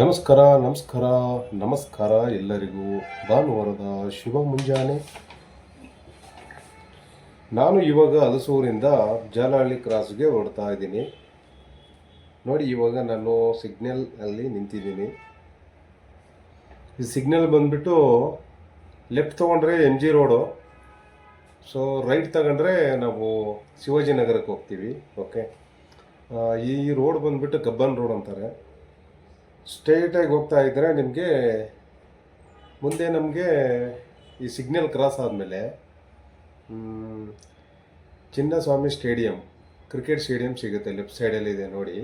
ನಮಸ್ಕಾರ ನಮಸ್ಕಾರ ನಮಸ್ಕಾರ ಎಲ್ಲರಿಗೂ. ಭಾನುವಾರದ ಶಿವ ಮುಂಜಾನೆ. ನಾನು ಇವಾಗ ಹಲಸೂರಿಂದ ಜಾಲಹಳ್ಳಿ ಕ್ರಾಸ್ಗೆ ಹೊರಡ್ತಾ ಇದ್ದೀನಿ. ನೋಡಿ, ಇವಾಗ ನಾನು ಸಿಗ್ನಲ್ ಅಲ್ಲಿ ನಿಂತಿದ್ದೀನಿ. ಈ ಸಿಗ್ನಲ್ ಬಂದ್ಬಿಟ್ಟು ಲೆಫ್ಟ್ ತೊಗೊಂಡ್ರೆ M G road so right ತಗೊಂಡ್ರೆ ನಾವು ಶಿವಾಜಿನಗರಕ್ಕೆ ಹೋಗ್ತೀವಿ. ಓಕೆ ಈ ರೋಡ್ ಬಂದ್ಬಿಟ್ಟು ಕಬ್ಬನ್ ರೋಡ್ ಅಂತಾರೆ. ಸ್ಟ್ರೈಟಾಗಿ ಹೋಗ್ತಾ ಇದ್ದರೆ ನಿಮಗೆ ಮುಂದೆ ನಮಗೆ ಈ ಸಿಗ್ನಲ್ ಕ್ರಾಸ್ ಆದಮೇಲೆ ಚಿನ್ನಸ್ವಾಮಿ ಸ್ಟೇಡಿಯಂ, ಕ್ರಿಕೆಟ್ ಸ್ಟೇಡಿಯಂ ಸಿಗುತ್ತೆ. ಲೆಫ್ಟ್ ಸೈಡಲ್ಲಿ ಇದೆ, ನೋಡಿ.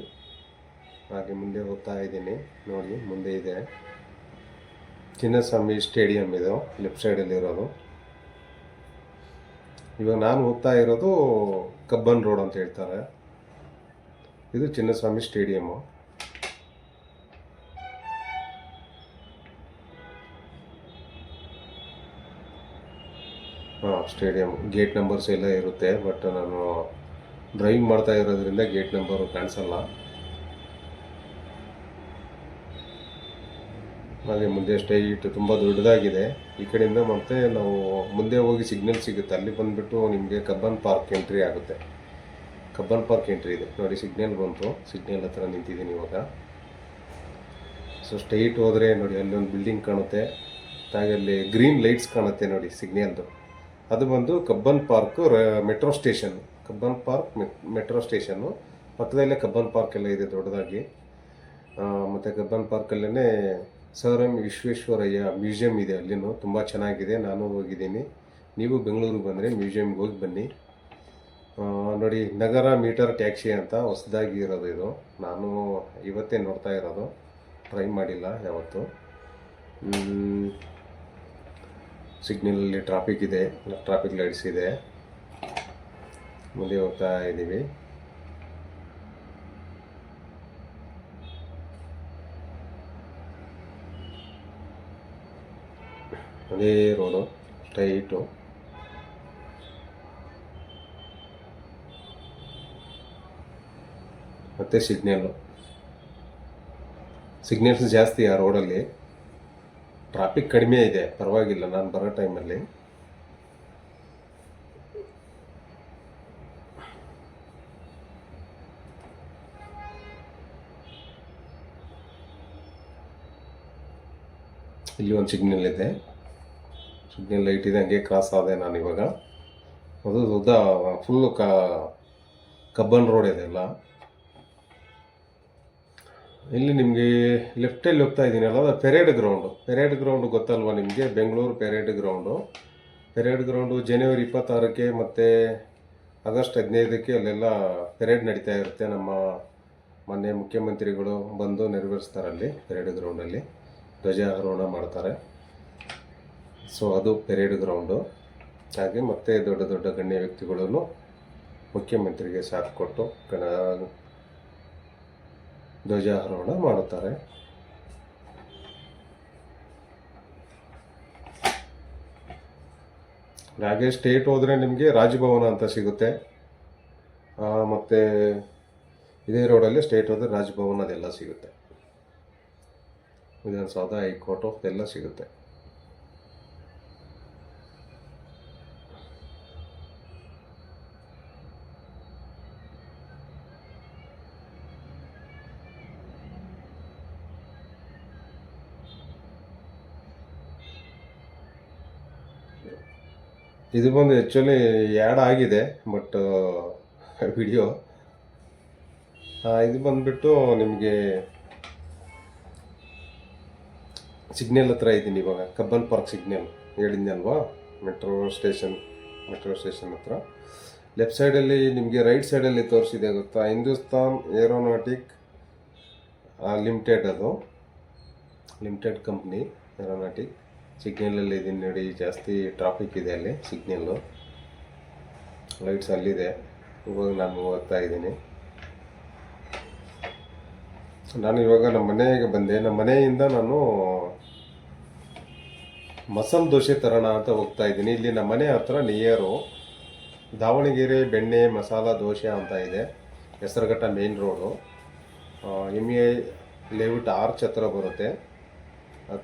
ಹಾಗೆ ಮುಂದೆ ಹೋಗ್ತಾ ಇದ್ದೀನಿ. ನೋಡಿ, ಮುಂದೆ ಇದೆ. ಚಿನ್ನಸ್ವಾಮಿ ಸ್ಟೇಡಿಯಂ ಇದು, ಲೆಫ್ಟ್ ಸೈಡಲ್ಲಿ ಇರೋದು. ಇವಾಗ ನಾನು ಹೋಗ್ತಾ ಇರೋದು ಕಬ್ಬನ್ ರೋಡ್ ಅಂತ ಹೇಳ್ತಾರೆ. ಇದು Chinnaswamy stadium stadium gate numbers ಎಲ್ಲ ಇರುತ್ತೆ ಬಟ್ ನಾನು ಡ್ರೈವಿಂಗ್ ಮಾಡ್ತಾ ಇರೋದ್ರಿಂದ ಗೇಟ್ ನಂಬರು ಕಾಣಿಸಲ್ಲ. ಹಾಗೆ ಮುಂದೆ ಸ್ಟೇಟ್ ತುಂಬ ದೊಡ್ಡದಾಗಿದೆ. ಈ ಕಡೆಯಿಂದ ಮತ್ತೆ ನಾವು ಮುಂದೆ ಹೋಗಿ ಸಿಗ್ನಲ್ ಸಿಗುತ್ತೆ. ಅಲ್ಲಿ ಬಂದುಬಿಟ್ಟು ನಿಮಗೆ ಕಬ್ಬನ್ ಪಾರ್ಕ್ ಎಂಟ್ರಿ ಆಗುತ್ತೆ. ಕಬ್ಬನ್ ಪಾರ್ಕ್ ಎಂಟ್ರಿ ಇದೆ. ನೋಡಿ ಸಿಗ್ನಲ್ ಬಂತು. ಸಿಗ್ನಲ್ ಹತ್ರ ನಿಂತಿದ್ದೀನಿ ಇವಾಗ. ಸೊ ಸ್ಟ್ರೈಟ್ ಹೋದರೆ ನೋಡಿ, ಅಲ್ಲಿ ಒಂದು ಬಿಲ್ಡಿಂಗ್ ಕಾಣುತ್ತೆ. ಹಾಗೆ ಅಲ್ಲಿ ಗ್ರೀನ್ ಲೈಟ್ಸ್ ಕಾಣುತ್ತೆ ನೋಡಿ ಸಿಗ್ನಲ್ದು ಅದು ಬಂದು Cubbon park metro station. Cubbon park metro station. ಪಕ್ಕದಲ್ಲೇ ಕಬ್ಬನ್ ಪಾರ್ಕ್ ಎಲ್ಲ ಇದೆ ದೊಡ್ಡದಾಗಿ. ಮತ್ತು ಕಬ್ಬನ್ ಪಾರ್ಕಲ್ಲೇ ಸರ್ ಎಂ ವಿಶ್ವೇಶ್ವರಯ್ಯ ಮ್ಯೂಸಿಯಂ ಇದೆ ಅಲ್ಲಿನೂ. ತುಂಬ ಚೆನ್ನಾಗಿದೆ. ನಾನು ಹೋಗಿದ್ದೀನಿ. ನೀವು ಬೆಂಗಳೂರಿಗೆ ಬಂದರೆ ಮ್ಯೂಸಿಯಮ್ಗೆ ಹೋಗಿ ಬನ್ನಿ. ನೋಡಿ, ನಗರ ಮೀಟರ್ ಟ್ಯಾಕ್ಸಿ ಅಂತ ಹೊಸದಾಗಿ ಇರೋದು ಇದು. ನಾನು ಇವತ್ತೇ ನೋಡ್ತಾ ಇರೋದು. ಟ್ರೈ ಮಾಡಿಲ್ಲ ಯಾವತ್ತು. ಸಿಗ್ನಲಲ್ಲಿ ಟ್ರಾಫಿಕ್ ಇದೆ ಟ್ರಾಫಿಕ್ ಲೈಟ್ಸ್ ಇದೆ. ಮುಂದೆ ಹೋಗ್ತಾ ಇದ್ದೀವಿ. ಅದೇ ರೋಡು ಸ್ಟ್ರೈಟು ಮತ್ತು ಸಿಗ್ನಲ್ಲು ಸಿಗ್ನಲ್ಸ್ ಜಾಸ್ತಿ ಆ ರೋಡಲ್ಲಿ ಟ್ರಾಫಿಕ್ ಕಡಿಮೆ ಇದೆ, ಪರವಾಗಿಲ್ಲ, ನಾನು ಬರೋ ಟೈಮಲ್ಲಿ ಇಲ್ಲಿ ಒಂದು ಸಿಗ್ನಲ್ ಇದೆ. ಸಿಗ್ನಲ್ ಲೈಟ್ ಇದೆ, ಹಂಗೆ ಕ್ರಾಸ್ ಆದೆ ನಾನು ಇವಾಗ. ಅದು ಉದ್ದ ಫುಲ್ಲು ಕಬ್ಬನ್ ರೋಡ್ ಇದೆ ಎಲ್ಲ ಇಲ್ಲಿ ನಿಮಗೆ ಲೆಫ್ಟಲ್ಲಿ ಹೋಗ್ತಾ ಇದ್ದೀನಲ್ಲ ಅದು ಪೆರೇಡ್ ಗ್ರೌಂಡು ಪೆರೇಡ್ ಗ್ರೌಂಡ್ ಗೊತ್ತಲ್ವಾ ನಿಮಗೆ? Bengaluru parade ground parade ground ಜನವರಿ ಇಪ್ಪತ್ತಾರಕ್ಕೆ ಮತ್ತು ಆಗಸ್ಟ್ ಹದಿನೈದಕ್ಕೆ ಅಲ್ಲೆಲ್ಲ ಪೆರೇಡ್ ನಡೀತಾ ಇರುತ್ತೆ. ನಮ್ಮ ಮೊನ್ನೆ ಮುಖ್ಯಮಂತ್ರಿಗಳು ಬಂದು ನೆರವೇರಿಸ್ತಾರೆ ಅಲ್ಲಿ ಪೆರೇಡ್ ಗ್ರೌಂಡಲ್ಲಿ ಧ್ವಜಾರೋಹಣ ಮಾಡ್ತಾರೆ. ಸೊ ಅದು ಪೆರೇಡ್ ಗ್ರೌಂಡು ಹಾಗೆ ಮತ್ತೆ ದೊಡ್ಡ ದೊಡ್ಡ ಗಣ್ಯ ವ್ಯಕ್ತಿಗಳನ್ನು ಮುಖ್ಯಮಂತ್ರಿಗೆ ಸಾಥ್ ಕೊಟ್ಟು ಕಣ ಧ್ವಜಾರೋಹಣ ಮಾಡುತ್ತಾರೆ. ಹಾಗೆ ಸ್ಟೇಟ್ ಹೋದರೆ ನಿಮಗೆ ರಾಜಭವನ ಅಂತ ಸಿಗುತ್ತೆ. ಮತ್ತು ಇದೇ ರೋಡಲ್ಲಿ ಸ್ಟೇಟ್ ಹೋದರೆ ರಾಜಭವನ ಅದೆಲ್ಲ ಸಿಗುತ್ತೆ. ವಿಧಾನಸೌಧ, ಹೈಕೋರ್ಟು, ಎಲ್ಲ ಸಿಗುತ್ತೆ. ಇದು ಬಂದು ಆ್ಯಕ್ಚುಲಿ ಆ್ಯಡ್ ಆಗಿದೆ ಬಟ್ ವಿಡಿಯೋ ಇದು ಬಂದುಬಿಟ್ಟು ನಿಮಗೆ ಸಿಗ್ನಲ್ ಹತ್ರ ಇದ್ದೀನಿ ಇವಾಗ, ಕಬ್ಬನ್ ಪಾರ್ಕ್ ಸಿಗ್ನಲ್ ಹೇಳಿದ್ನಲ್ವಾ ಮೆಟ್ರೋ ಸ್ಟೇಷನ್ ಮೆಟ್ರೋ ಸ್ಟೇಷನ್ ಹತ್ರ. ಲೆಫ್ಟ್ ಸೈಡಲ್ಲಿ ನಿಮಗೆ ರೈಟ್ ಸೈಡಲ್ಲಿ ತೋರಿಸಿದೆ ಗೊತ್ತಾ? ಹಿಂದೂಸ್ತಾನ್ ಏರೋನಾಟಿಕ್ ಲಿಮಿಟೆಡ್ ಅದು. ಲಿಮಿಟೆಡ್ ಕಂಪ್ನಿ ಏರೋನಾಟಿಕ್ ಸಿಗ್ನಲಲ್ಲಿ ಇದ್ದೀನಿ ನೋಡಿ, ಜಾಸ್ತಿ ಟ್ರಾಫಿಕ್ ಇದೆ ಅಲ್ಲಿ ಸಿಗ್ನಲ್ಲು ಲೈಟ್ಸ್ ಅಲ್ಲಿದೆ. ಇವಾಗ ನಾನು ಹೋಗ್ತಾ ಇದ್ದೀನಿ. ನಾನು ಇವಾಗ ನಮ್ಮ ಮನೆಗೆ ಬಂದೆ. ನಮ್ಮ ಮನೆಯಿಂದ ನಾನು ಮಸಾಲೆ ದೋಸೆ ತರೋಣ ಅಂತ ಹೋಗ್ತಾ ಇದ್ದೀನಿ. ಇಲ್ಲಿ ನಮ್ಮ ಮನೆ ಹತ್ರ ನಿಯರು ದಾವಣಗೆರೆ ಬೆಣ್ಣೆ ಮಸಾಲ ದೋಸೆ ಅಂತ ಇದೆ. Hesaraghatta main road M A layout arch ಹತ್ರ ಬರುತ್ತೆ.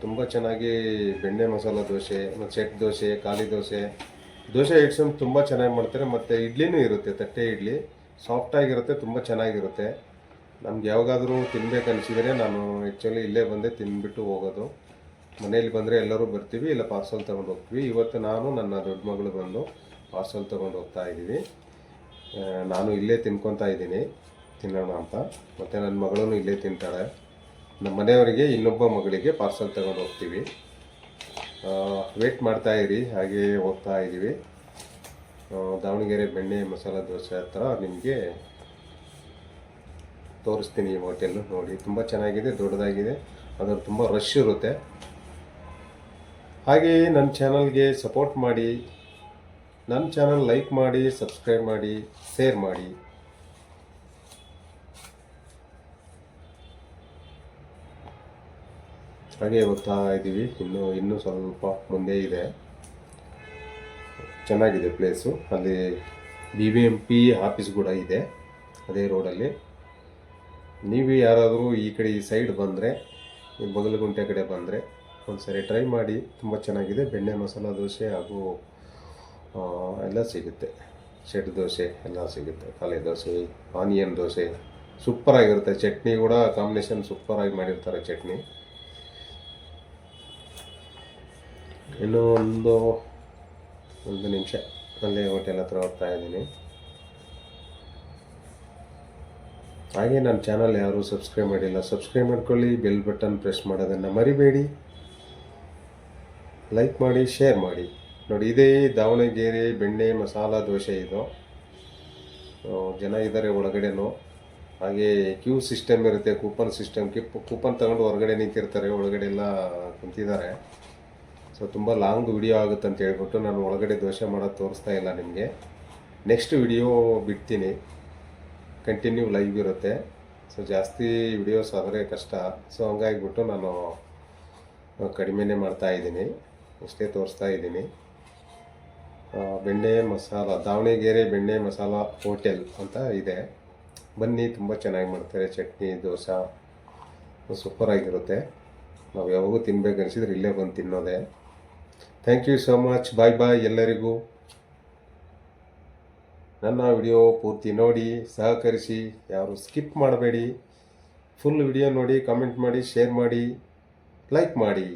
ತುಂಬ ಚೆನ್ನಾಗಿ ಬೆಣ್ಣೆ ಮಸಾಲ ದೋಸೆ, ಮತ್ತು ಸೆಟ್ ದೋಸೆ, ಖಾಲಿ ದೋಸೆ. ದೋಸೆ ಐಟಮ್ ತುಂಬ ಚೆನ್ನಾಗಿ ಮಾಡ್ತಾರೆ, ಮತ್ತು ಇಡ್ಲಿನೂ ಇರುತ್ತೆ, ತಟ್ಟೆ ಇಡ್ಲಿ. ಸಾಫ್ಟಾಗಿರುತ್ತೆ ತುಂಬ ಚೆನ್ನಾಗಿರುತ್ತೆ. ನಮ್ಗೆ ಯಾವಾಗಾದರೂ ತಿನ್ಬೇಕು ಅನಿಸಿದರೆ ನಾನು ಆ್ಯಕ್ಚುಲಿ ಇಲ್ಲೇ ಬಂದೆ ತಿಂದ್ಬಿಟ್ಟು ಹೋಗೋದು. ಮನೇಲಿ ಬಂದರೆ ಎಲ್ಲರೂ ಬರ್ತೀವಿ, ಇಲ್ಲ ಪಾರ್ಸಲ್ ತೊಗೊಂಡು ಹೋಗ್ತೀವಿ. ಇವತ್ತು ನಾನು, ನನ್ನ ದೊಡ್ಡ ಮಗಳು ಬಂದು ಪಾರ್ಸಲ್ ತೊಗೊಂಡು ಹೋಗ್ತಾ ಇದ್ದೀವಿ. ನಾನು ಇಲ್ಲೇ ತಿನ್ಕೊತಾ ಇದ್ದೀನಿ, ತಿನ್ನೋಣ ಅಂತ. ಮತ್ತು ನನ್ನ ಮಗಳೂ ಇಲ್ಲೇ ತಿಂತಾಳೆ. ನಮ್ಮ ಮನೆಯವರಿಗೆ ಇನ್ನೊಬ್ಬ ಮಗಳಿಗೆ ಪಾರ್ಸಲ್ ತಗೊಂಡು ಹೋಗ್ತೀವಿ. ವೇಟ್ ಮಾಡ್ತಾ ಇರಿ, ಹಾಗೆ ಹೋಗ್ತಾ ಇದ್ದೀವಿ. ದಾವಣಗೆರೆ ಬೆಣ್ಣೆ ಮಸಾಲ ದೋಸೆ ಹತ್ರ ನಿಮಗೆ ತೋರಿಸ್ತೀನಿ ಈ ಹೋಟೆಲ್ ನೋಡಿ. ತುಂಬ ಚೆನ್ನಾಗಿದೆ, ದೊಡ್ಡದಾಗಿದೆ. ಅದರ ತುಂಬ ರಶ್ ಇರುತ್ತೆ. ಹಾಗೆ ನನ್ನ ಚಾನಲ್ಗೆ ಸಪೋರ್ಟ್ ಮಾಡಿ. ನನ್ನ ಚಾನಲ್ ಲೈಕ್ ಮಾಡಿ ಸಬ್ಸ್ಕ್ರೈಬ್ ಮಾಡಿ ಶೇರ್ ಮಾಡಿ. ಹಾಗೆ ಹೋಗ್ತಾ ಇದ್ದೀವಿ ಇನ್ನು, ಇನ್ನೂ ಸ್ವಲ್ಪ ಮುಂದೆ ಇದೆ. ಚೆನ್ನಾಗಿದೆ ಪ್ಲೇಸು ಅಲ್ಲಿ B B M P office ಕೂಡ ಇದೆ, ಅದೇ ರೋಡಲ್ಲಿ ನೀವು ಯಾರಾದರೂ ಈ ಕಡೆ, ಈ ಸೈಡ್ ಬಂದರೆ ಬಗಲಗುಂಟೆ ಕಡೆ ಬಂದರೆ, ಒಂದ್ಸರಿ ಟ್ರೈ ಮಾಡಿ. ತುಂಬ ಚೆನ್ನಾಗಿದೆ. ಬೆಣ್ಣೆ ಮಸಾಲ ದೋಸೆ ಹಾಗೂ ಎಲ್ಲ ಸಿಗುತ್ತೆ. ಶೆಡ್ ದೋಸೆ ಎಲ್ಲ ಸಿಗುತ್ತೆ. ಖಾಲಿ ದೋಸೆ ಆನಿಯನ್ ದೋಸೆ. ಸೂಪರಾಗಿರುತ್ತೆ. ಚಟ್ನಿ ಕೂಡ ಕಾಂಬಿನೇಷನ್ ಸೂಪರಾಗಿ ಮಾಡಿರ್ತಾರೆ ಚಟ್ನಿ. ಇನ್ನೂ ಒಂದು ಒಂದು ನಿಮಿಷ. ಅಲ್ಲೇ ಹೋಟೆಲ್ ಹತ್ರ ಹೋಗ್ತಾ ಇದ್ದೀನಿ. ಹಾಗೆ ನನ್ನ ಚಾನಲ್ ಯಾರು ಸಬ್ಸ್ಕ್ರೈಬ್ ಮಾಡಿಲ್ಲ, ಸಬ್ಸ್ಕ್ರೈಬ್ ಮಾಡ್ಕೊಳ್ಳಿ, ಬೆಲ್ ಬಟನ್ ಪ್ರೆಸ್ ಮಾಡೋದನ್ನು ಮರಿಬೇಡಿ. ಲೈಕ್ ಮಾಡಿ, ಶೇರ್ ಮಾಡಿ. ನೋಡಿ, ಇದೇ ದಾವಣಗೆರೆ ಬೆಣ್ಣೆ ಮಸಾಲ ದೋಸೆ ಇದು. ಜನ ಇದ್ದಾರೆ ಒಳಗಡೆನೂ. ಹಾಗೆ ಕ್ಯೂ ಸಿಸ್ಟಮ್ ಇರುತ್ತೆ, ಕೂಪನ್ ಸಿಸ್ಟಮ್. ಕಿಪ್ ಕೂಪನ್ ತಗೊಂಡು ಹೊರಗಡೆ ನಿಂತಿರ್ತಾರೆ, ಒಳಗಡೆ ಎಲ್ಲ ಕುಂತಿದ್ದಾರೆ. ಸೊ ತುಂಬ ಲಾಂಗ್ ವಿಡಿಯೋ ಆಗುತ್ತೆ ಅಂತ ಹೇಳ್ಬಿಟ್ಟು ನಾನು ಒಳಗಡೆ ದೋಸೆ ಮಾಡೋದು ತೋರಿಸ್ತಾ ಇಲ್ಲ ನಿಮಗೆ. ನೆಕ್ಸ್ಟ್ ವಿಡಿಯೋ ಬಿಡ್ತೀನಿ. ಕಂಟಿನ್ಯೂ ಲೈವ್ ಇರುತ್ತೆ. ಸೊ ಜಾಸ್ತಿ ವಿಡಿಯೋಸ್ ಆದರೆ ಕಷ್ಟ. ಸೊ ಹಂಗಾಗಿಬಿಟ್ಟು ನಾನು ಕಡಿಮೆನೇ ಮಾಡ್ತಾ ಇದ್ದೀನಿ. ಇಷ್ಟೇ ತೋರಿಸ್ತಾ ಇದ್ದೀನಿ. ಬೆಣ್ಣೆ ಮಸಾಲ, ದಾವಣಗೆರೆ ಬೆಣ್ಣೆ ಮಸಾಲ ಹೋಟೆಲ್ ಅಂತ ಇದೆ. ಬನ್ನಿ, ತುಂಬ ಚೆನ್ನಾಗಿ ಮಾಡ್ತಾರೆ. ಚಟ್ನಿ, ದೋಸೆ. ಸೂಪರಾಗಿರುತ್ತೆ ನಾವು ಯಾವಾಗೂ ತಿನ್ಬೇಕು ಅನಿಸಿದ್ರೆ ಇಲ್ಲೇ ಬಂದು ತಿನ್ನೋದೆ. Thank you so much bye bye ಎಲ್ಲರಿಗೂ. ನನ್ನ ವಿಡಿಯೋ ಪೂರ್ತಿ ನೋಡಿ, ಸಹಕರಿಸಿ, ಯಾರು ಸ್ಕಿಪ್ ಮಾಡಬೇಡಿ. ಫುಲ್ ವಿಡಿಯೋ ನೋಡಿ ಕಾಮೆಂಟ್ ಮಾಡಿ ಶೇರ್ ಮಾಡಿ ಲೈಕ್ ಮಾಡಿ.